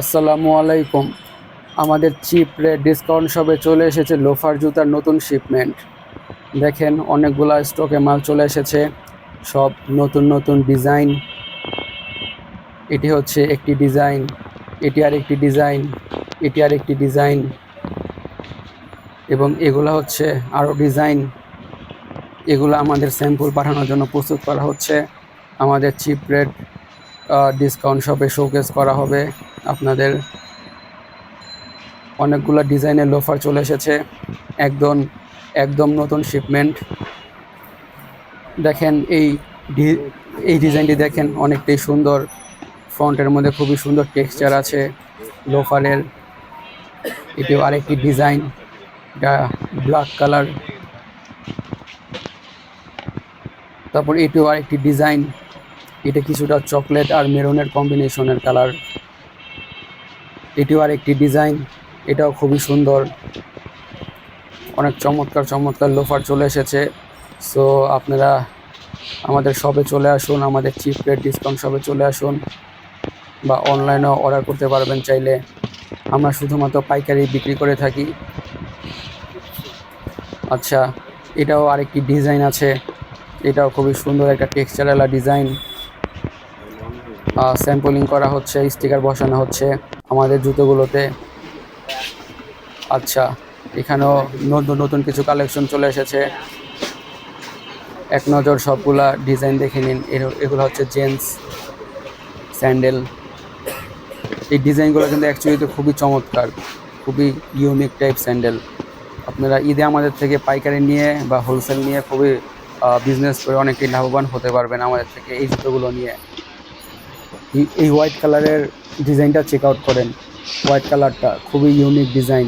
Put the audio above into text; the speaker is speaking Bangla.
আসসালামু আলাইকুম। আমাদের চিপ রেট ডিসকাউন্ট শপে চলে এসেছে লোফার জুতার নতুন শিপমেন্ট দেখেন, অনেকগুলা স্টকে মাল চলে এসেছে। সব নতুন নতুন ডিজাইন এটি হচ্ছে একটি ডিজাইন এটি আর একটি ডিজাইন এটি আর একটি ডিজাইন এবং এগুলো হচ্ছে আরও ডিজাইন এগুলো আমাদের স্যাম্পল পাঠানোর জন্য প্রস্তুত করা হচ্ছে। আমাদের চিপ রেট ডিসকাউন্ট শপে শোকেস করা হবে। আপনাদের অনেকগুলো ডিজাইনের লোফার চলে এসেছে। একদম একদম নতুন শিপমেন্ট দেখেন এই এই ডিজাইনটি দেখেন অনেকটাই সুন্দর। ফ্রন্টের মধ্যে খুবই সুন্দর টেক্সচার আছে লোফারের এটিও আরেকটি ডিজাইন, এটা ব্ল্যাক কালার তারপর এটিও আরেকটি ডিজাইন। এটা কিছুটা চকলেট আর মেরুনের কম্বিনেশনের কালার এটিও আর একটি ডিজাইন এটাও খুবই সুন্দর। অনেক চমৎকার চমৎকার লোফার চলে এসেছে। সো আপনারা আমাদের শপে চলে আসুন, আমাদের চিপ রেট ডিসকাউন্ট শপে চলে আসুন, বা অনলাইনেও অর্ডার করতে পারবেন চাইলে। আমরা শুধুমাত্র পাইকারি বিক্রি করে থাকি। আচ্ছা এটাও আরেকটি ডিজাইন আছে। এটাও খুবই সুন্দর একটা টেক্সচারালা ডিজাইন স্যাম্পলিং করা হচ্ছে স্টিকার বসানো হচ্ছে আমাদের জুতোগুলোতে। আচ্ছা এখানেও নতুন নতুন কিছু কালেকশন চলে এসেছে। এক নজর সবগুলা ডিজাইন দেখে নিন। এগুলো হচ্ছে জেন্টস স্যান্ডেল এই ডিজাইনগুলো কিন্তু অ্যাকচুয়ালি খুবই চমৎকার, খুবই ইউনিক টাইপ স্যান্ডেল আপনারা ঈদে আমাদের থেকে পাইকারি নিয়ে বা হোলসেল নিয়ে খুবই বিজনেস করে অনেকটাই লাভবান হতে পারবেন আমাদের থেকে এই জুতোগুলো নিয়ে। এই হোয়াইট কালারের ডিজাইনটা চেক আউট করেন। হোয়াইট কালারটা খুবই ইউনিক ডিজাইন